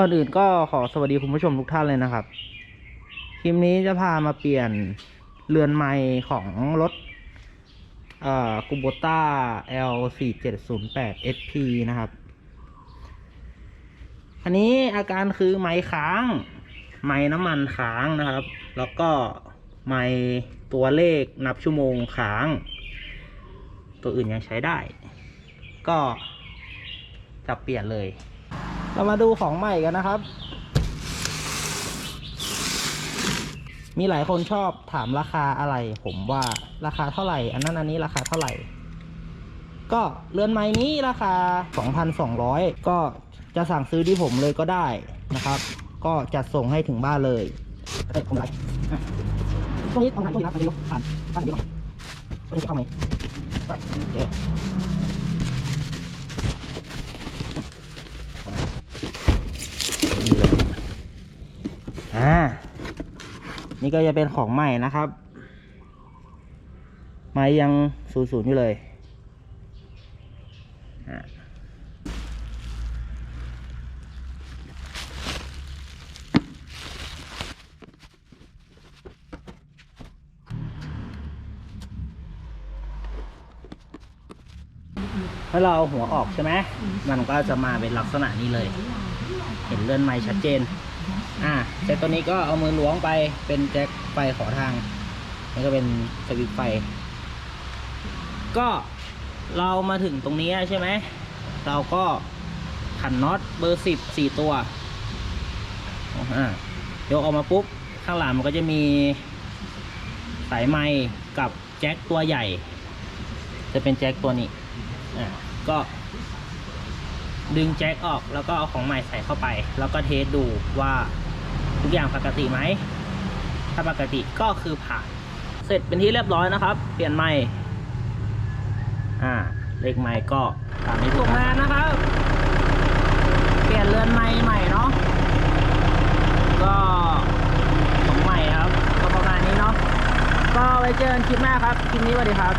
ก่อนอื่นก็ขอสวัสดีคุณผู้ชมทุกท่านเลยนะครับ คลิปนี้จะพามาเปลี่ยนเรือนไม้ของรถกูโบต้า L 4 7 0 8 SP นะครับ อันนี้อาการคือไม้ค้าง ไม้น้ำมันค้างนะครับ แล้วก็ไม้ตัวเลขนับชั่วโมงค้าง ตัวอื่นยังใช้ได้ ก็จะเปลี่ยนเลย เรามาดูของใหม่กันนะครับ มีหลายคนชอบถามราคาอะไร ผมว่าราคาเท่าไหร่ อันนั้นอันนี้ราคาเท่าไหร่ ก็เรือนไม้นี้ราคา 2,200 ก็จะสั่งซื้อที่ผมเลยก็ได้นะครับ ก็จัดส่งให้ถึงบ้านเลยเอ้ยผมไรอะตรงนี้ตรงไหนตรงนี้ครับตรงนี้ผ่านผ่านนี้ก่อนตรงนี้จะเข้าไหมไปโอเคนี่เลย อ่า นี่ก็จะเป็นของใหม่นะครับไม้ยังศูนย์ศูนย์อยู่เลยถ้าเราหัวออกใช่ไหม มันก็จะมาเป็นลักษณะนี้เลย เห็นเลื่อนไม้ชัดเจน อ่าแต่ตัวนี้ก็เอามือล้วงไปเป็นแจ็คไฟขอทางนี่ก็เป็นสวิตช์ไฟ ก็เรามาถึงตรงนี้ใช่ไหม เราก็ขันน็อตเบอร์สิบสี่ตัวอ่ายกออกมาปุ๊บ ข้างหลังมันก็จะมีสายไม้กับแจ็คตัวใหญ่ จะเป็นแจ็คตัวนี้อ่าก็ดึงแจ็คออกแล้วก็เอาของใหม่ใส่เข้าไป แล้วก็เทสดูว่า ทุกอย่างปกติไหม ถ้าปกติก็คือผ่าน เสร็จเป็นที่เรียบร้อยนะครับ เปลี่ยนใหม่อ่า เลขใหม่ก็ตามนี้ถูกงานนะครับ เปลี่ยนเรือนใหม่ใหม่เนาะ ก็ของใหม่ครับ ก็ประมาณนี้เนาะ ก็ไว้เจอกันคลิปหน้าครับ คลิปนี้สวัสดีครับ